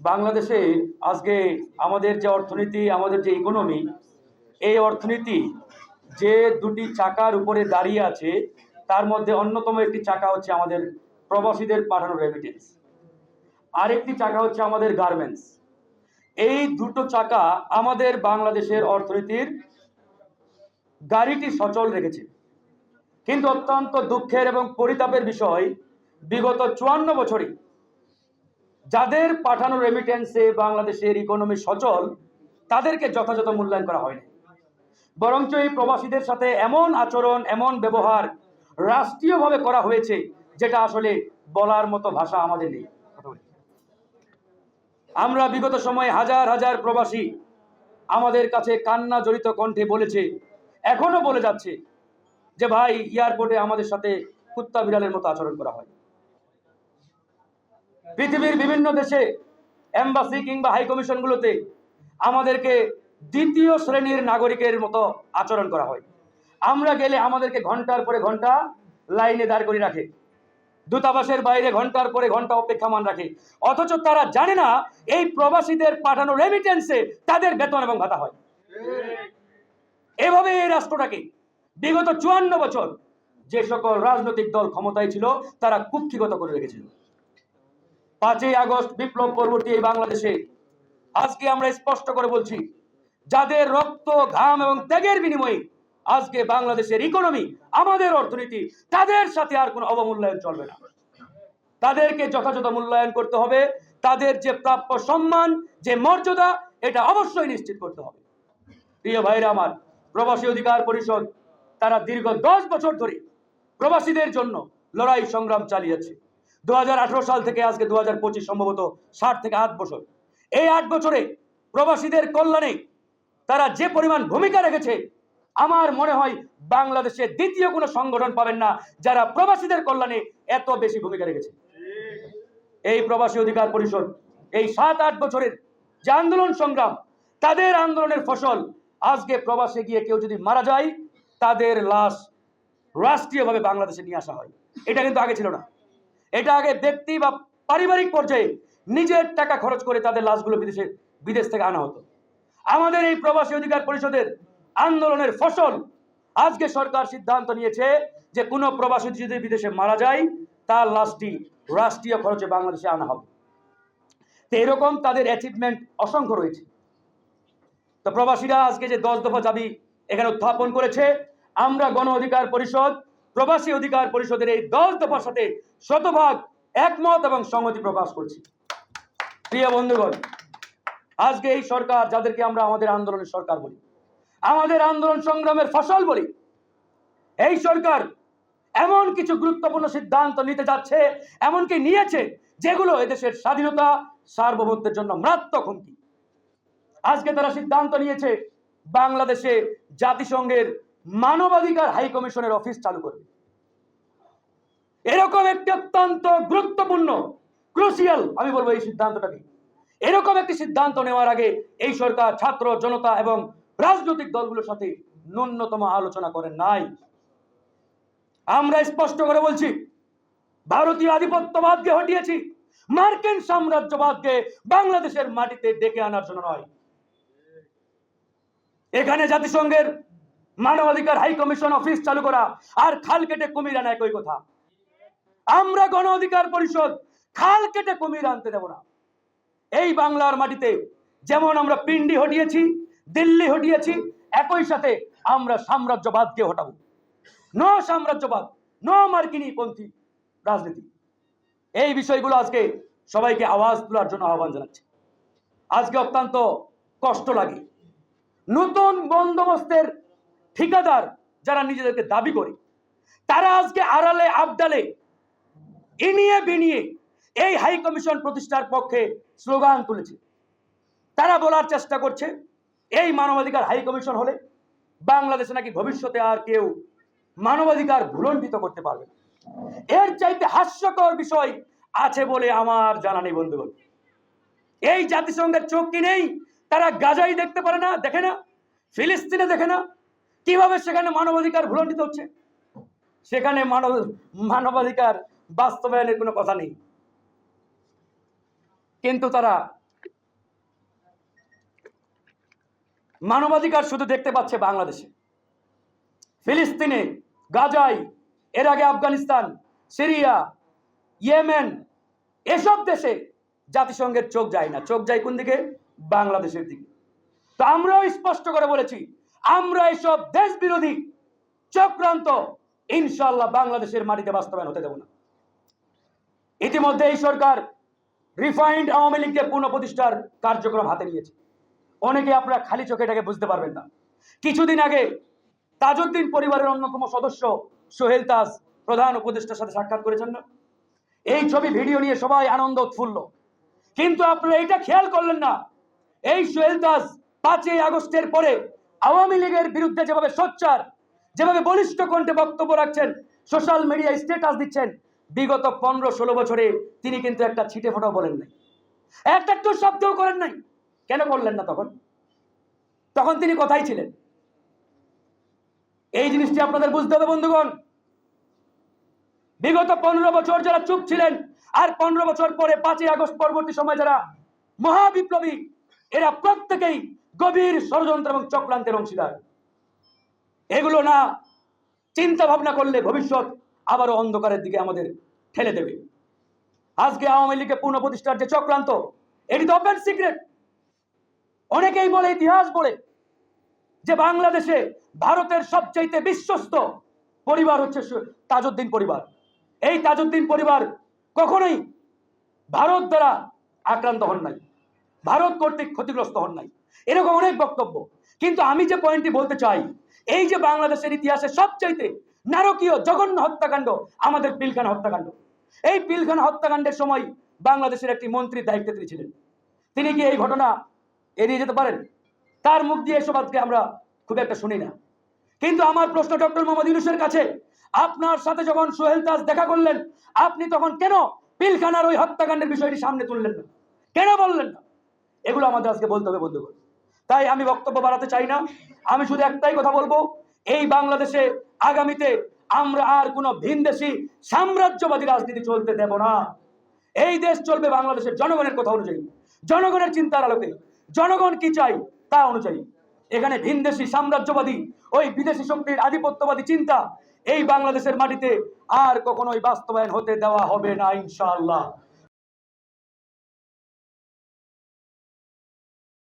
বাংলাদেশে আজকে আমাদের যে অর্থনীতি, আমাদের যে ইকোনমি এই অর্থনীতি যে দুটি চাকার উপরে দাঁড়িয়ে আছে, তার মধ্যে অন্যতম একটি চাকা হচ্ছে আমাদের প্রবাসীদের পাঠানো রেমিটেন্স আরেকটি চাকা হচ্ছে আমাদের গার্মেন্টস এই দুটো চাকা আমাদের বাংলাদেশের অর্থনীতির গাড়িটি সচল রেখেছে। কিন্তু অত্যন্ত দুঃখের এবং পরিতাপের বিষয়, বিগত চুয়ান্ন বছরে যাদের পাঠানো রেমিটেন্সে বাংলাদেশের ইকোনমি সচল, তাদেরকে যথাযথ মূল্যায়ন করা হয়নি। বরঞ্চ এই প্রবাসীদের সাথে এমন আচরণ, এমন ব্যবহার রাষ্ট্রীয়ভাবে করা হয়েছে, যেটা আসলে বলার মতো ভাষা আমাদের নেই। আমরা বিগত সময়ে হাজার হাজার প্রবাসী আমাদের কাছে কান্না জড়িত কণ্ঠে বলেছে, এখনও বলে যাচ্ছে যে, ভাই এয়ারপোর্টে আমাদের সাথে কুত্তা বিড়ালের মতো আচরণ করা হয়। পৃথিবীর বিভিন্ন দেশে এম্বাসি কিংবা হাই কমিশনগুলোতে আমাদেরকে দ্বিতীয় শ্রেণির নাগরিকের মতো আচরণ করা হয়। আমরা গেলে আমাদেরকে ঘণ্টার পরে ঘণ্টা লাইনে দাঁড় করে রাখে। দূতাবাসের বাইরে ঘণ্টার পরে ঘণ্টা অপেক্ষামান রাখে। অথচ তারা জানে না, এই প্রবাসীদের পাঠানো রেমিটেন্সে তাদের বেতন এবং ভাতা হয়। এভাবে এই রাষ্ট্রটাকে বিগত চুয়ান্ন বছর যে সকল রাজনৈতিক দল ক্ষমতায় ছিল, তারা কুক্ষিগত করে রেখেছিল। পাঁচই আগস্ট বিপ্লব পরবর্তী এই বাংলাদেশে। আজকে আমরা স্পষ্ট করে বলছি, যাদের রক্ত, ঘাম এবং ত্যাগের বিনিময়ে আজকে বাংলাদেশের ইকোনমি আমাদের অর্থনীতি, তাদের সাথে আর কোনো অবমূল্যায়ন চলবে না। তাদেরকে যথাযথ মূল্যায়ন করতে হবে, তাদের যে প্রাপ্য সম্মান, যে মর্যাদা, এটা অবশ্যই নিশ্চিত করতে হবে। প্রিয় ভাইরা আমার, প্রবাসী অধিকার পরিষদ, তারা দীর্ঘ দশ বছর ধরে প্রবাসীদের জন্য লড়াই সংগ্রাম চালিয়েছে। দু হাজার আঠারো সাল থেকে আজকে দুহাজার পঁচিশ সম্ভবত ষাট থেকে আট বছর। এই আট বছরে প্রবাসীদের কল্যাণে তারা যে পরিমাণ ভূমিকা রেখেছে, আমার মনে হয় বাংলাদেশে দ্বিতীয় কোনো সংগঠন পাবেন না যারা প্রবাসীদের কল্যাণে এত বেশি ভূমিকা রেখেছে। এই প্রবাসী অধিকার পরিষদ, এই সাত আট বছরের যে আন্দোলন সংগ্রাম, তাদের আন্দোলনের ফসল আজকে প্রবাসে গিয়ে কেউ যদি মারা যায়, তাদের লাশ রাষ্ট্রীয়ভাবে বাংলাদেশে নিয়ে আসা হয়। এটা কিন্তু আগে ছিল না। এটা আগে ব্যক্তি বা পারিবারিক পর্যায়ে নিজের টাকা খরচ করে তাদের লাশগুলো বিদেশে, বিদেশ থেকে আনা হতো। আমাদের এই প্রবাসী অধিকার পরিষদের আন্দোলনের ফসল আজকে সরকার সিদ্ধান্ত নিয়েছে যে কোনো প্রবাসী যদি বিদেশে মারা যায়, তার লাশটি রাষ্ট্রীয় খরচে বাংলাদেশে আনা হবে। তো এরকম তাদের অ্যাচিভমেন্ট অসংখ্য রয়েছে। তো প্রবাসীরা আজকে যে দশ দফা দাবি এখানে উত্থাপন করেছে, আমরা গণ অধিকার পরিষদ প্রবাসী অধিকার পরিষদের এই দশ দফার সাথে শতভাগ একমত এবং সংহতি প্রকাশ করছি। প্রিয় বন্ধুগণ, আজকে এই সরকার যাদেরকে আমরা আমাদের আন্দোলনের সরকার বলি, আমাদের আন্দোলন সংগ্রামের ফসল বলি, এই সরকার এমন কিছু গুরুত্বপূর্ণ সিদ্ধান্ত নিতে যাচ্ছে, এমনকি নিয়েছে, যেগুলো এদেশের স্বাধীনতা, সার্বভৌমত্বের জন্য মারাত্মক হুমকি। আজকে তারা সিদ্ধান্ত নিয়েছে, বাংলাদেশে জাতিসংঘের মানবাধিকার হাই কমিশনের অফিস চালু করবে। এরকম একটি অত্যন্ত গুরুত্বপূর্ণ ক্রুশিয়াল আমি বলব এই সিদ্ধান্তটাকে। এরকম একটি সিদ্ধান্ত নেওয়ার আগে এই সরকার, ছাত্র, জনতা এবং রাজনৈতিক দলগুলোর সাথে ন্যূনতম আলোচনা করেন নাই। আমরা স্পষ্ট করে বলছি, ভারতীয় আধিপত্যবাদকে হটিয়েছি, মার্কিন সাম্রাজ্যবাদকে বাংলাদেশের মাটিতে ডেকে আনার জন্য নয়। এখানে জাতিসংঘের মানবাধিকার হাই কমিশন অফিস চালু করা, আর খাল কেটে কুমির আনা একই কথা। আমরা গণ অধিকার পরিষদ, খাল কেটে কুমির আনতে দেব না। এই বাংলার মাটিতে যেমন আমরা পিন্ডি হটিয়েছি, দিল্লি হটিয়েছি, একই সাথে আমরা সাম্রাজ্যবাদকে হটাবো। ন সাম্রাজ্যবাদ, ন মার্কিনী পন্থী রাজনীতি। এই বিষয়গুলো আজকে সবাইকে আওয়াজ তোলার জন্য আহ্বান জানাচ্ছে। আজকে অত্যন্ত কষ্ট লাগে। নতুন বন্দোবস্তের ঠিকাদার যারা নিজেদেরকে দাবি করে, তারা আজকে আড়ালে আবডালে ইনিয়ে বিনিয়ে এই হাই কমিশন প্রতিষ্ঠার পক্ষে স্লোগান তুলেছে। তারা বলার চেষ্টা করছে, এই মানবাধিকার হাই কমিশন হলে বাংলাদেশে নাকি ভবিষ্যতে আর কেউ মানবাধিকার ভুলণ্ডিত করতে পারবে। এর চাইতে হাস্যকর বিষয় আছে বলে আমার জানা নেই বন্ধুগণ। এই জাতিসংঘের চোখ কি নেই? তারা গাজাই দেখতে পারে না, দেখে না? ফিলিস্তিনে দেখে না? কীভাবে সেখানে মানবাধিকার ভুলণ্ডিত হচ্ছে? সেখানে মানব, মানবাধিকার বাস্তবায়নের কোনো কথা নেই। কিন্তু তারা মানবাধিকার শুধু দেখতে পাচ্ছে বাংলাদেশে। ফিলিস্তিনে গাজাই এর আগে আফগানিস্তান, সিরিয়া, ইয়েমেন, এসব দেশে জাতিসংঘের চোখ যায় না। চোখ যায় কোন দিকে? বাংলাদেশের দিকে। তো আমরাও স্পষ্ট করে বলেছি আমরা এসব দেশ বিরোধী চক্রান্ত ইনশাল্লাহ বাংলাদেশের মাটিতে বাস্তবায়ন হতে দেব না। ইতিমধ্যে এই সরকার রিফাইন্ড আওয়ামী লীগকে পুনঃপ্রতিষ্ঠার কার্যক্রম হাতে নিয়েছে। অনেকে আপনারা খালি চোখে এটাকে বুঝতে পারবেন না। কিছুদিন আগে তাজউদ্দিন পরিবারের অন্যতম সদস্য সোহেল তাজ প্রধান উপদেষ্টার সাথে সাক্ষাৎ করেছেন। না এই ছবি, ভিডিও নিয়ে সবাই আনন্দ উৎফুল্ল। কিন্তু আপনারা এটা খেয়াল করলেন না। এই সোহেল দাস পাঁচই আগস্টের পরে আওয়ামী লীগের বিরুদ্ধে যেভাবে সোচ্চার, যেভাবে বলিষ্ঠ কণ্ঠে বক্তব্য রাখছেন সোশ্যাল মিডিয়ায় স্ট্যাটাস দিচ্ছেন, বিগত পনেরো ষোলো বছরে তিনি কিন্তু একটা ছিটে ফোটাও বলেন নাই। একটা একটু শব্দও করেন নাই। কেন করলেন না তখন? তখন তিনি কোথায় ছিলেন? এই জিনিসটি আপনাদের বুঝতে হবে, বন্ধুগণ। বিগত পনেরো বছর যারা চুপ ছিলেন, আর পনেরো বছর পরে পাঁচই আগস্ট পরবর্তী সময় যারা মহাবিপ্লবী, এরা প্রত্যেকেই গভীর ষড়যন্ত্র এবং চক্রান্তের অংশীদার। এগুলো না, চিন্তা ভাবনা করলে ভবিষ্যৎ আবারও অন্ধকারের দিকে আমাদের ঠেলে দেবে। আজকে আওয়ামী লীগের পূর্ণ পুনঃপ্রতিষ্ঠার যে চক্রান্ত, এটি তো ওপেন সিক্রেট অনেকেই বলে, ইতিহাস বলে, যে বাংলাদেশে ভারতের সবচাইতে বিশ্বস্ত পরিবার হচ্ছে তাজউদ্দিন পরিবার। এই তাজউদ্দিন পরিবার কখনোই ভারত দ্বারা আক্রান্ত হন নাই। ভারত কর্তৃক ক্ষতিগ্রস্ত হন নাই। এরকম অনেক বক্তব্য। কিন্তু আমি যে পয়েন্টটি বলতে চাই, এই যে বাংলাদেশের ইতিহাসে সবচাইতে নারকীয় জঘন্য হত্যাকাণ্ড আমাদের পিলখানা হত্যাকাণ্ড। এই পিলখানা হত্যাকাণ্ডের সময় বাংলাদেশের একটি মন্ত্রীর দায়িত্বে তিনি ছিলেন। তিনি কি এই ঘটনা এড়িয়ে যেতে পারেন? তার মুখ দিয়ে এসব আজকে আমরা খুব একটা শুনি না। কিন্তু আমার প্রশ্ন ডক্টর মোহাম্মদ ইউনুসের কাছে, আপনার সাথে যখন সোহেল দাস দেখা করলেন, আপনি তখন কেন পিলখানার ওই হত্যাকাণ্ডের বিষয়টি সামনে তুললেন না? কেন বললেন না? এগুলো আমাদের আজকে বলতে হবে, বন্ধুগণ। তাই আমি বক্তব্য বাড়াতে চাই না। আমি শুধু একটাই কথা বলব, এই বাংলাদেশে আগামীতে আমরা আর কোনো ভিনদেশি সাম্রাজ্যবাদী রাজনীতি চলতে দেব না। এই দেশ চলবে বাংলাদেশের জনগণের কথা অনুযায়ী। জনগণের চিন্তার আলোকে। জনগণ কি চাই তা অনুযায়ী। এখানে ভিনদেশি সাম্রাজ্যবাদী, ওই বিদেশি শক্তির আধিপত্যবাদী চিন্তা, এই বাংলাদেশের মাটিতে আর কখনোই বাস্তবায়ন হতে দেওয়া হবে না, ইনশাআল্লাহ।